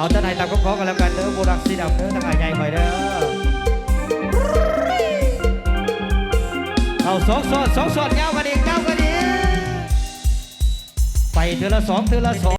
เอาท่านไหนตามก็ขอกันแล้วกันเด้อโบรักสีดำเด้อทางหาใหญ่คอยเด้อเอาสองสอดสองสอดเงากันดีเงากันดีไปเธอละสองเธอละสอง